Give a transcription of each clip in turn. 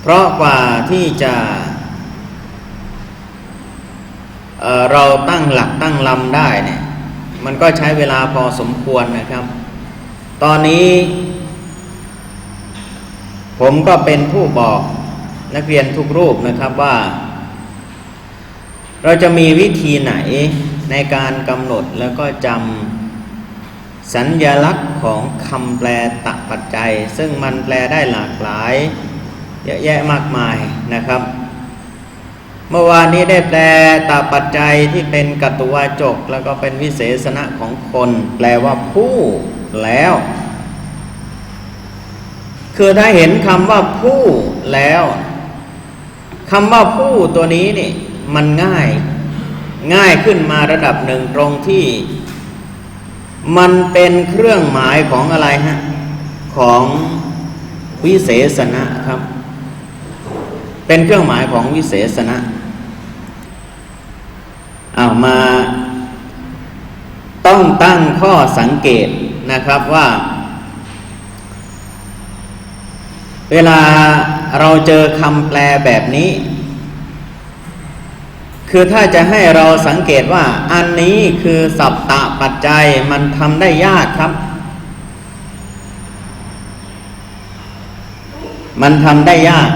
เพราะกว่าที่จะเเราตั้งหลักตั้งลำได้เนี่ยมันก็ใช้เวลาพอสมควรนะครับ ตอนนี้ ผมก็เป็นผู้บอกนักเรียนทุกรูปนะครับว่า เราจะมีวิธีไหนในการกำหนดแล้วก็จำสัญญลักษณ์ของคำแปลตะปัจจัย ซึ่งมันแปลได้หลากหลาย เยอะแยะมากมายนะครับ เมื่อวานนี้ได้แปลตาปัจจัยที่เป็นกัตุวาจก แล้วก็เป็นวิเศษณะของคน แปลว่าผู้แล้ว คือถ้าเห็นคำว่าผู้แล้วคำว่าผู้ตัวนี้นี่มันง่ายง่ายขึ้นมาระดับหนึ่งตรงที่ มันเป็นเครื่องหมายของอะไรฮะ ของวิเศษณะครับ เป็นเครื่องหมายของวิเศษณะเอามาต้องตั้งข้อสังเกตนะครับว่า เวลาเราเจอคำแปลแบบนี้ คือถ้าจะให้เราสังเกตว่า อันนี้คือสัพตะปัจจัยมันทำได้ยากครับ มันทำได้ยาก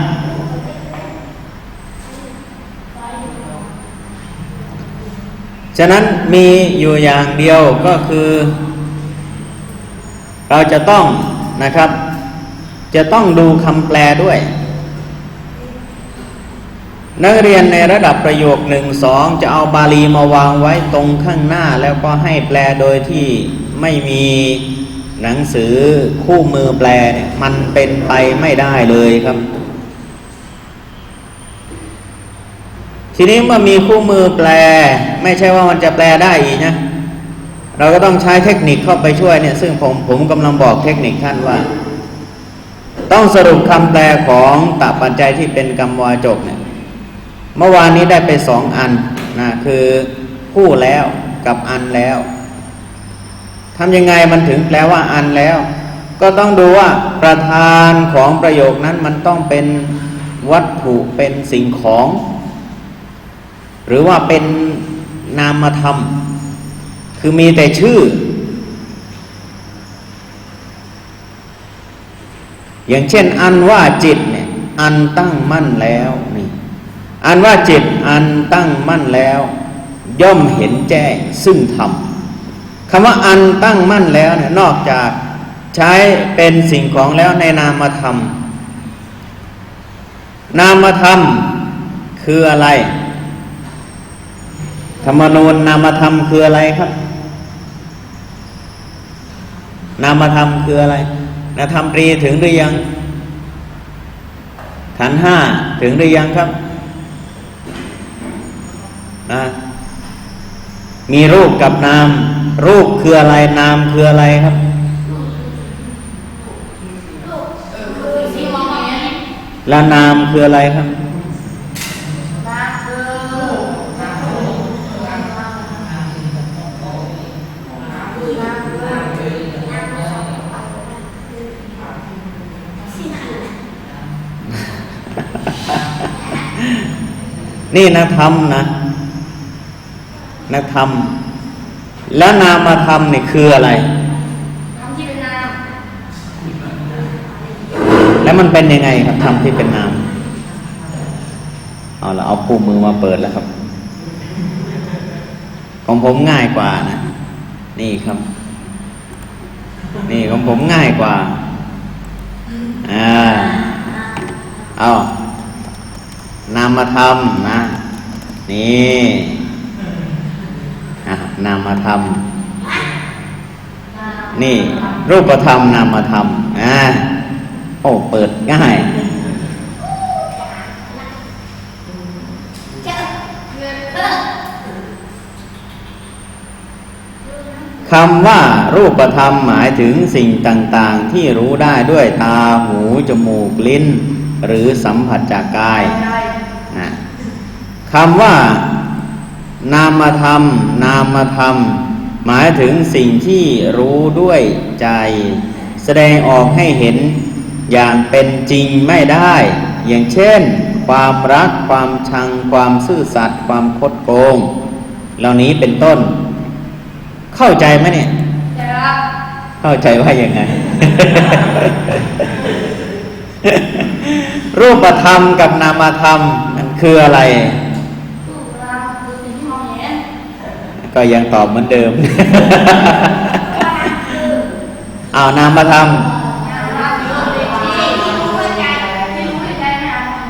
ฉะนั้นมีอยู่อย่างเดียวก็คือ เราจะต้องนะครับ จะต้องดูคำแปลด้วย นักเรียนในระดับประโยคหนึ่งสองจะเอาบาลีมาวางไว้ตรงข้างหน้า แล้วก็ให้แปลโดยที่ไม่มีหนังสือคู่มือแปลเนี่ยมันเป็นไปไม่ได้เลยครับ ทีนี้มื่อมีคู่มือแปล ไม่ใช่ว่ามันจะแปลได้อีกนะเราก็ต้องใช้เทคนิคเข้าไปช่วยเนี่ย ซึ่งผมผมกำลังบอกเทคนิคท่านว่า ต้องสรุปคำแปลของตปัจจัยที่เป็นกรรมวาจกเนี่ยเมื่อวานนี้ได้ไปสองอันนะคือผู้แล้วกับอันแล้วทำยังไงมันถึงแปลว่าอันแล้ว ก็ต้องดูว่าประธานของประโยคนั้นมันต้องเป็นวัตถุเป็นสิ่งของ หรือว่าเป็นนามธรรม คือมีแต่ชื่อ อย่างเช่น อันว่าจิตเนี่ย อันตั้งมั่นแล้วนี่ อันว่าจิตอันตั้งมั่นแล้ว ย่อมเห็นแจ้งซึ่งธรรมคำว่าอันตั้งมั่นแล้วเนี่ยนอกจากใช้เป็นสิ่งของแล้วในนามธรรม นามธรรมคืออะไร ธรรมนูญนามธรรมคืออะไรครับ นามธรรมคืออะไรนะธรรมตรีถึงหรือยังขันห้าถึงหรือยังครับมีรูปกับนาม รูปคืออะไรนามคืออะไรครับแล้วนามคืออะไรครับ นี่นะธรรมนะนะธรรม แล้วนามธรรมนี่คืออะไร แล้วมันเป็นยังไงครับธรรมที่เป็นนาม เอาละเอาคู่มือมาเปิดแล้วครับ ของผมง่ายกว่านะ นี่ครับ นี่ของผมง่ายกว่า อ่า เอา นามธรรมนะนี่นามธรรม นี่ รูปธรรมนามธรรมอ่าโอ้เปิดง่ายคำว่ารูปธรรมหมายถึงสิ่งต่างๆ ที่รู้ได้ด้วยตาหู จมูก ลิ้น หรือสัมผัสจากกาย คำว่านามธรรม นามธรรม หมายถึงสิ่งที่รู้ด้วยใจ แสดงออกให้เห็นอย่างเป็นจริงไม่ได้ อย่างเช่น ความรักความชัง ความซื่อสัตย์ความคดโกง เหล่านี้เป็นต้น เข้าใจไหมเนี่ยจะรับเข้าใจว่ายังไง รูปธรรมกับนามธรรมมันคืออะไรรูปร่างคือสิ่งที่มองเห็นก็ยังตอบเหมือนเดิมว่านั่นคือานามธรรมอ๋อาจมอง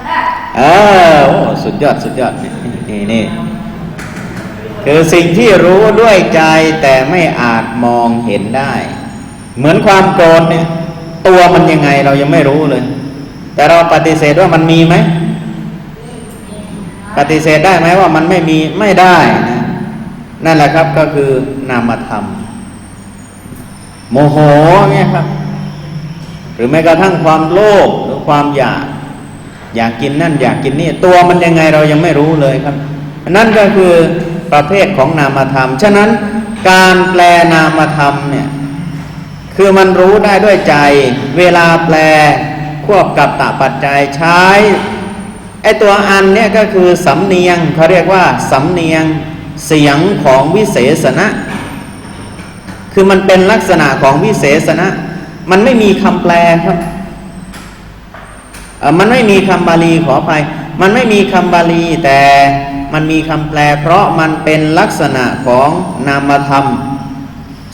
ได้เออสุดยอดสุดยอดนี่นี่นี่คือสิ่งที่รู้ด้วยใจแต่ไม่อาจมองเห็นได้ เหมือนความโกรธเนี่ย ตัวมันยังไงเรายังไม่รู้เลย แต่เราปฏิเสธว่ามันมีไหม ปฏิเสธได้ไหมว่ามันไม่มีไม่ได้นะนั่นแหละครับก็คือนามธรรม โมโหเนี่ยครับ หรือแม้กระทั่งความโลภหรือความอยาก อยากกินนั่นอยากกินนี่ ตัวมันยังไงเรายังไม่รู้เลยครับ นั่นก็คือประเภทของนามธรรม ฉะนั้นการแปลนามธรรมเนี่ย คือมันรู้ได้ด้วยใจ เวลาแปล ควบกับตปัจจัยใช้ไอตัวอันเนี่ยก็คือสำเนียงเขาเรียกว่าสำเนียงเสียงของวิเศษณะ คือมันเป็นลักษณะของวิเศษณะ มันไม่มีคำแปลครับมันไม่มีคำบาลีขออภัยมันไม่มีคำบาลีแต่มันมีคำแปล เพราะมันเป็นลักษณะของนามธรรม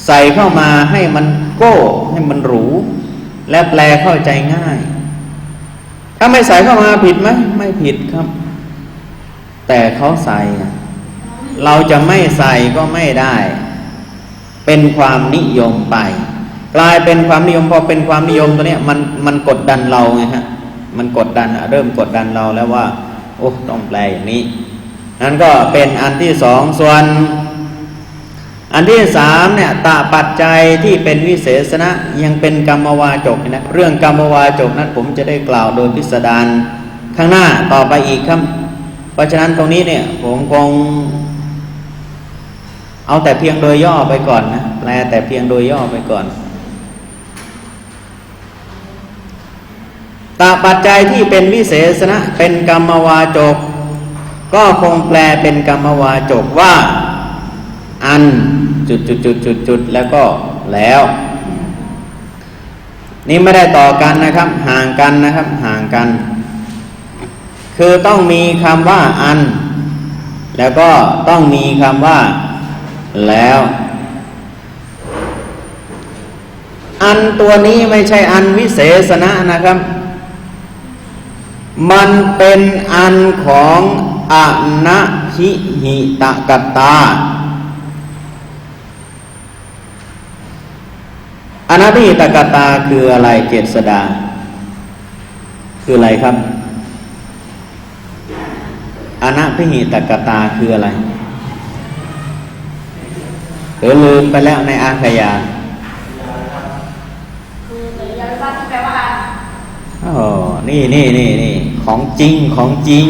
ใส่เข้ามาให้มันโก้ให้มันหรู และแปลเข้าใจง่าย ถ้าไม่ใส่เข้ามาผิดไหมไม่ผิดครับ แต่เขาใส่ เราจะไม่ใส่ก็ไม่ได้ เป็นความนิยมไป กลายเป็นความนิยมพอเป็นความนิยมตัวเนี้ยมันมันกดดันเราไงฮะมันกดดันเริ่มกดดันเราแล้วว่าโอ้ต้องแปลอย่างนี้นั่นก็เป็นอันที่สองส่วน อันที่สามเนี่ยตาปัจจัยที่เป็นวิเศษณะยังเป็นกรรมวาจกนะเรื่องกรรมวาจกนั้นผมจะได้กล่าวโดยพิสดารข้างหน้าต่อไปอีกครับ เพราะฉะนั้นตรงนี้เนี่ยผมคง เอาแต่เพียงโดยย่อไปก่อนนะแปลแต่เพียงโดยย่อไปก่อนตาปัจจัยที่เป็นวิเศษณะเป็นกรรมวาจก ก็คงแปลเป็นกรรมวาจกว่า อันจุดจุดจุดจุดจุดแล้วก็แล้ว นี่ไม่ได้ต่อกันนะครับ ห่างกันนะครับ ห่างกัน คือต้องมีคำว่าอัน แล้วก็ต้องมีคำว่า แล้ว อันตัวนี้ไม่ใช่อันวิเศษณะนะครับ มันเป็นอันของอนะหิหิตกตา อนัตติตกตาคืออะไรเจษดา คืออะไรครับอนัตติตกตาคืออะไรหรือลืมไปแล้วในอาขยาคือสัญญาวิบัติที่แปลว่าอันโอ้นี่นี่นี่นี่ของจริงของจริง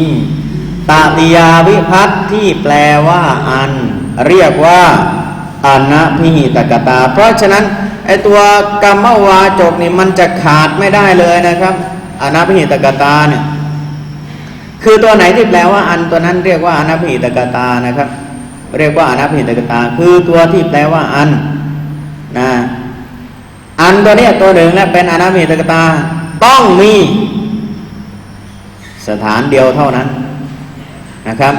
ตาติยาวิพัตที่แปลว่า อัน เรียกว่าอนัพิหิตกตา เพราะฉะนั้น ไอตัวกรรมวาจกนี่มันจะขาดไม่ได้เลยนะครับอนัพิหิตกตาเนี่ยคือตัวไหนที่แปลว่าอันตัวนั้นเรียกว่าอนัพิหิตกตานะครับ เรียกว่าอนัพิหิตกตา คือตัวที่แปลว่าอันนะอันตัวนี้ตัวหนึ่งและเป็นอนัพิหิตกตาต้องมีสถานเดียวเท่านั้นนะครับ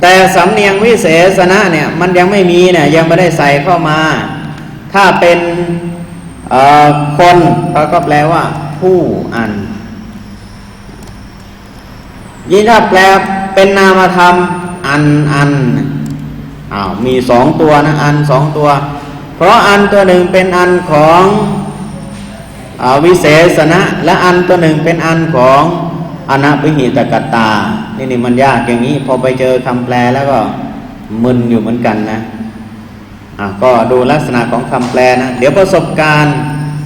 แต่สำเนียงวิเศษณะเนี่ยมันยังไม่มีเนี่ยยังไม่ได้ใส่เข้ามา ถ้าเป็นคนเขาก็แปลว่า ผู้อัน ยิ่งถ้าแปลเป็นนามธรรม อันอันอ้าวมีสองตัวนะอันสองตัว เพราะอันตัวหนึ่งเป็นอันของอวิเศษณะและอันตัวหนึ่งเป็นอันของอนัปิหิตกตา นี่นี่มันยากอย่างนี้ พอไปเจอคำแปลแล้วก็มึนอยู่เหมือนกันนะ ก็ดูลักษณะของคำแปลนะ เดี๋ยวประสบการณ์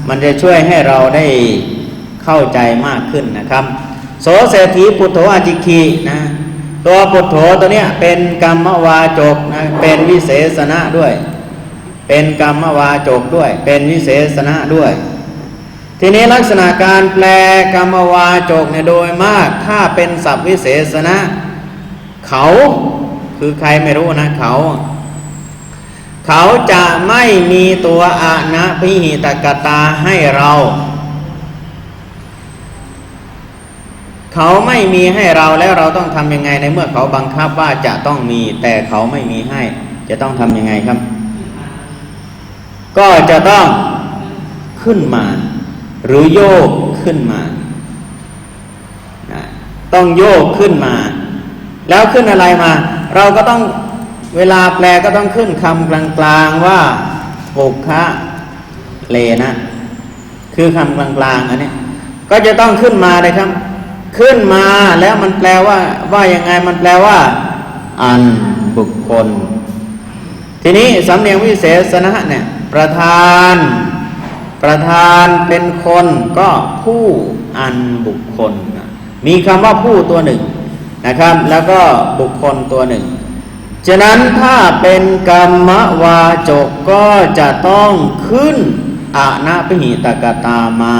มันจะช่วยให้เราได้เข้าใจมากขึ้นนะครับ โสเศรษฐีปุถโธอาจิคีนะตัวปุถโธตัวเนี้ยเป็นกรรมวาจกนะเป็นวิเศษณะด้วย เป็นกรรมวาจกด้วย เป็นวิเศษณะด้วย ทีนี้ลักษณะการแปลกรรมวาจกเนี่ยโดยมากถ้าเป็นศัพท์วิเศษณะ เขาคือใครไม่รู้นะเขา เขาจะไม่มีตัวอานะพิหิตกตาให้เรา เขาไม่มีให้เราแล้วเราต้องทำยังไงในเมื่อเขาบังคับว่าจะต้องมี แต่เขาไม่มีให้ จะต้องทำยังไงครับ ก็จะต้องขึ้นมา หรือโยกขึ้นมานะต้องโยกขึ้นมา แล้วขึ้นอะไรมา เราก็ต้อง เวลาแปลก็ต้องขึ้นคำกลางๆว่าปุกคะเลนะ คือคำกลางๆอันนี้ก็จะต้องขึ้นมาเลยครับ ขึ้นมาแล้วมันแปลว่า ว่ายังไงมันแปลว่า อันบุคคล ทีนี้สำเนียงวิเศษณะเนี่ย ประธาน ประธานเป็นคนก็ผู้อันบุคคล มีคำว่าผู้ตัวหนึ่งนะครับ แล้วก็บุคคลตัวหนึ่ง ฉะนั้นถ้าเป็นกรรมวาจกก็จะต้องขึ้นอานาพิหิตกตามา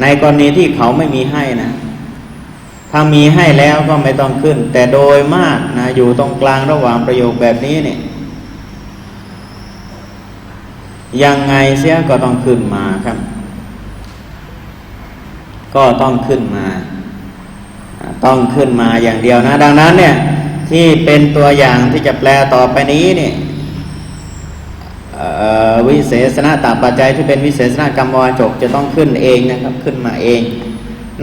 ในกรณีที่เขาไม่มีให้นะ ถ้ามีให้แล้วก็ไม่ต้องขึ้น แต่โดยมากนะอยู่ตรงกลางระหว่างประโยคแบบนี้เนี่ยยังไงเสียก็ต้องขึ้นมาครับ ก็ต้องขึ้นมา ต้องขึ้นมาอย่างเดียวนะ ดังนั้นเนี่ย ที่เป็นตัวอย่างที่จะแปลต่อไปนี้เนี่ยวิเศษณตาปัจจัยที่เป็นวิเศษณกรรมวาจกจะต้องขึ้นเองนะครับขึ้นมาเอง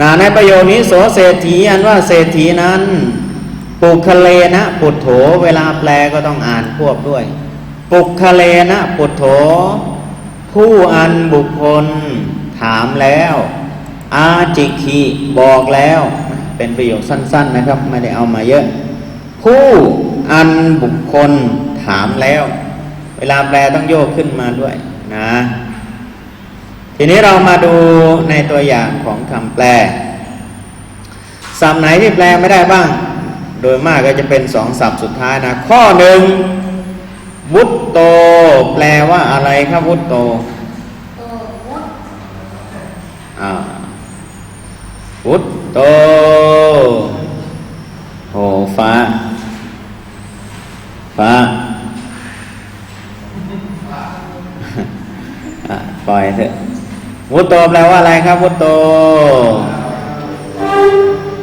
นะในประโยคนี้โสเศรษฐีอันว่าเศรษฐีนั้นปุคเลนะปุถโถเวลาแปลก็ต้องอ่านควบด้วย ปุคเลนะปุถโถ ผู้อันบุคคลถามแล้ว อาจิคีบอกแล้ว เป็นประโยคสั้น ๆนะครับ ไม่ได้เอามาเยอะ ผู้อันบุคคลถามแล้ว เวลาแปลต้องโยกขึ้นมาด้วยนะ ทีนี้เรามาดูในตัวอย่างของคำแปลศัพท์ไหนที่แปลไม่ได้บ้าง โดยมากก็จะเป็นสองศัพท์สุดท้ายนะ ข้อหนึ่งวุตโต แปลว่าอะไรครับวุตโต โตมุด อ่าวุตโตโอ้ฟ้า ฟ้า อะปล่อยเถอะ วุตโตแปลว่าอะไรครับวุตโต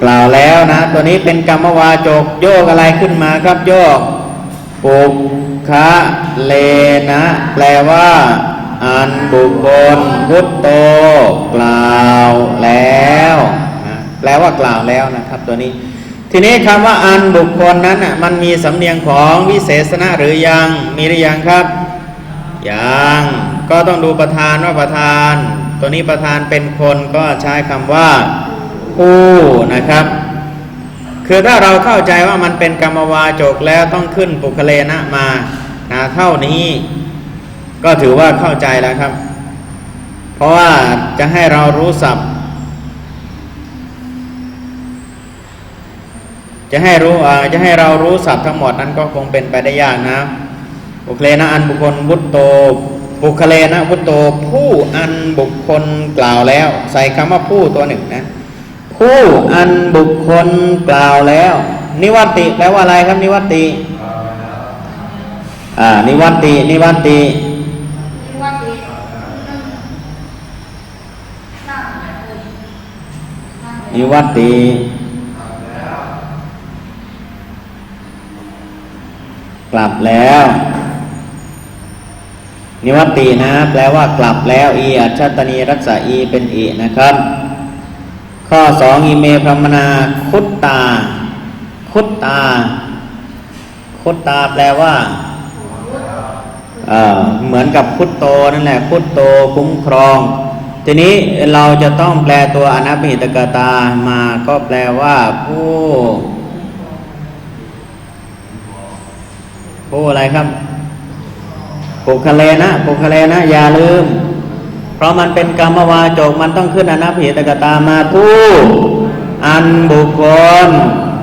กล่าวแล้วนะ ตัวนี้เป็นกรรมวาจกโยกอะไรขึ้นมาครับโยกปุกคะเลนะ แปลว่า อันบุคคลพุทโตกล่าวแล้วนะแปลว่ากล่าวแล้วนะครับตัวนี้ ทีนี้คำว่าอันบุคคลนั้นน่ะมันมีสำเนียงของวิเศษณะหรือยังมีหรือยังครับยังก็ต้องดูประธานว่าประธาน ตัวนี้ประธานเป็นคนก็ใช้คำว่าผู้นะครับ คือถ้าเราเข้าใจว่ามันเป็นกรรมวาจกแล้วต้องขึ้นปุคเลนะมานะเท่านี้ก็ถือว่าเข้าใจแล้วครับ เพราะว่าจะให้เรารู้ศัพท์จะให้รู้จะให้เรารู้ศัพท์ทั้งหมดนั้นก็คงเป็นไปได้ยากนะบุคเลนะอันบุคคลวุตโต บุคเลนะวุตโตผู้อันบุคคลกล่าวแล้ว ใส่คำว่าผู้ตัวหนึ่งนะ ผู้อันบุคคลกล่าวแล้ว นิวัตติแปลว่าอะไรครับนิวัตติอ่านิวัตินิวัตตินิวัตติกลับแล้ว นิวัตินะ แปลว่ากลับแล้วอีอัจฉตนีรักษาอีเป็นอีนะครับ ข้อสองอีเมพรมนาคุตตา คุตตา คุตตาแปลว่าเเหมือนกับพุทโตนั่นแหละพุทโตคุ้มครอง ทีนี้เราจะต้องแปลตัวอนัปหิตกตามาก็แปลว่า ผู้ผู้อะไรครับ ปุคเลนะปุคเลนะอย่าลืม เพราะมันเป็นกรรมวาจกมันต้องขึ้นอนัปหิตกตามาผู้อันบุคคล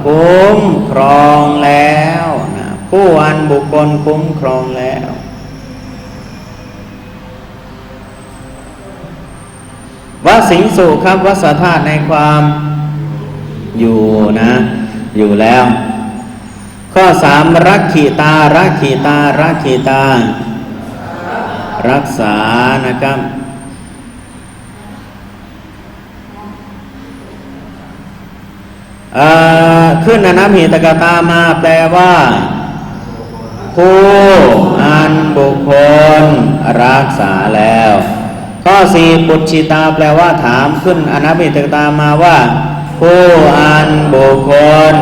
คุ้มครองแล้วนะผู้อันบุคคลคุ้มครองแล้วบวสิงสุครับวสธาตุในความอยู่นะ อยู่แล้ว ข้อสามรักขีตารักขีตารักขีตา รักษานะครับเอ่อขึ้นอนัมหิตกตามาแปลว่า ผู้อันบุคคล รักษาแล้ว ข้อสี่ปุจฉิตาแปลว่าถามขึ้นอนัมหิตกตามาว่า ผู้อันบุคคล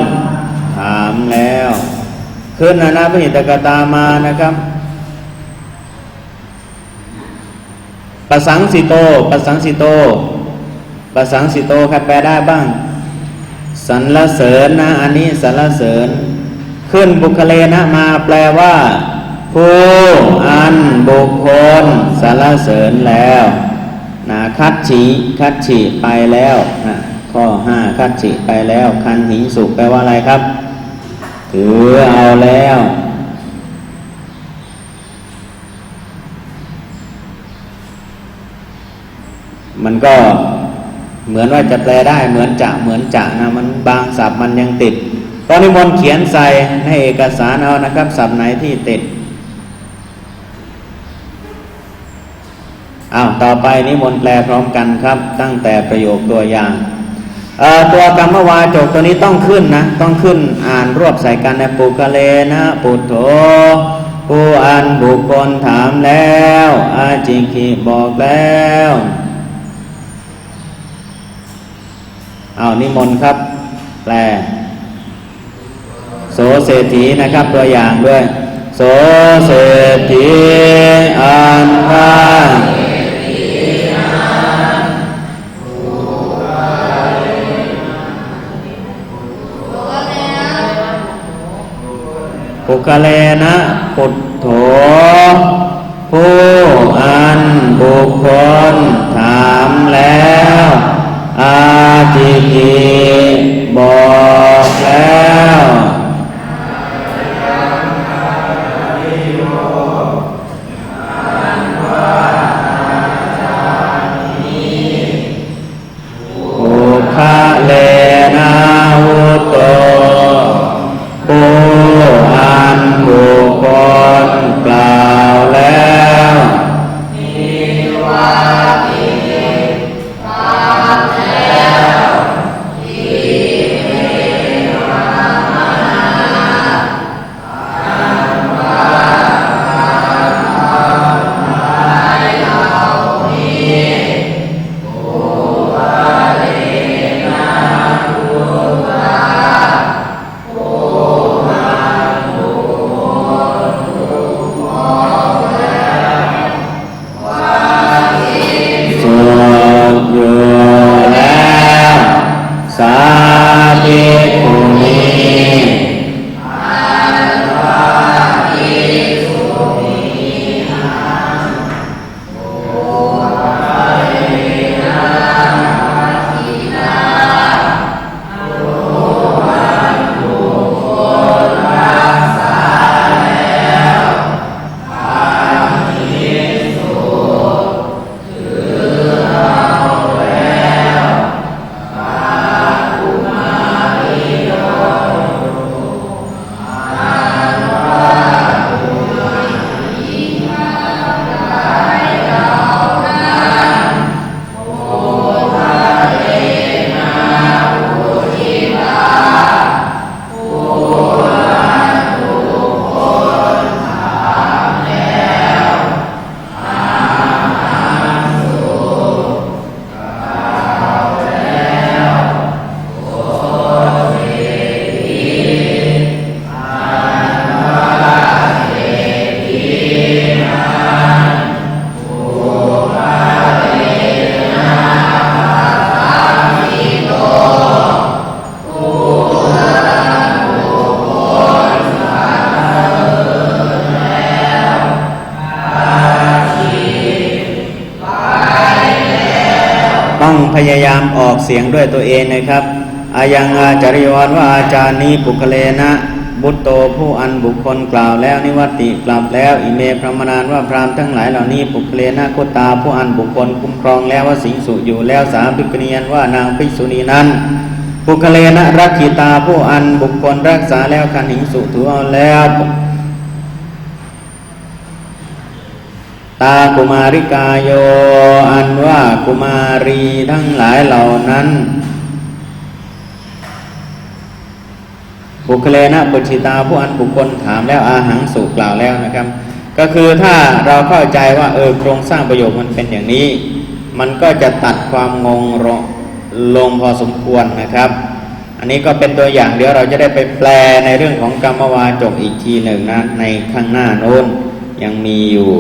ถามแล้ว ขึ้นอนัมหิตกตามานะครับ ปสังสิโตปสังสิโตปสังสิโตใครแปลได้บ้าง สรรเสริญนะ อันนี้สรรเสริญ ขึ้นบุคเลนะมาแปลว่า ผู้อันบุคคลสรรเสริญแล้วนะคัดฉีคัดฉีไปแล้วนะข้อห้าคัดฉีไปแล้ว คันหิงสุกแปลว่าอะไรครับ ถือเอาแล้ว มันก็เหมือนว่าจะแปลได้เหมือนจะเหมือนจะนะมันบางศัพท์มันยังติดตอนนิมนต์เขียนใส่ในเอกสารเอานะครับศัพท์ไหนที่ติดอ้าวต่อไปนิมนต์แปลพร้อมกันครับ ตั้งแต่ประโยคตัวอย่างตัวกรรมวาจกตัวนี้ต้องขึ้นนะ ต้องขึ้นอ่านรวบใส่กันในปุกะเลนะ ปุถโธผู้อันบุคคลถามแล้ว อาจิกิบอกแล้ว เอานิมนต์ครับ แปล โสเศรษฐีนะครับตัวอย่างด้วย โสเศรษฐีอันว่าปุกเลนะปุถโถผู้อันบุคคลถามแล้ว ทิกิบ ด้วยตัวเองนะครับอายังอาจาริยวันว่าอาจารย์นี้ปุคเลนะ บุตโตผู้อันบุคคลกล่าวแล้วนิวัติกลับแล้วอิเมพรหมนานว่าพรามทั้งหลายเหล่านี้ปุคเลนะโคตาผู้อันบุคคลคุ้มครองแล้วว่าสิงสุอยู่แล้วสาภิกเนียนว่านางภิกษุณีนั้นปุคเลนะรักขีตาผู้อันบุคคลรักษาแล้วคันหิงสุถือเอาแล้ว ตากุมาริกาโย อันว่ากุมารีทั้งหลายเหล่านั้นบุคเลนะปุชิตาผู้อันบุคคลถามแล้วอาหังสุกล่าวแล้วนะครับ ก็คือถ้าเราเข้าใจว่าเออโครงสร้างประโยคมันเป็นอย่างนี้ มันก็จะตัดความงงลงลงพอสมควรนะครับ อันนี้ก็เป็นตัวอย่างเดี๋ยวเราจะได้ไปแปลในเรื่องของกรรมวาจกอีกทีหนึ่งนะในข้างหน้าโน้นยังมีอยู่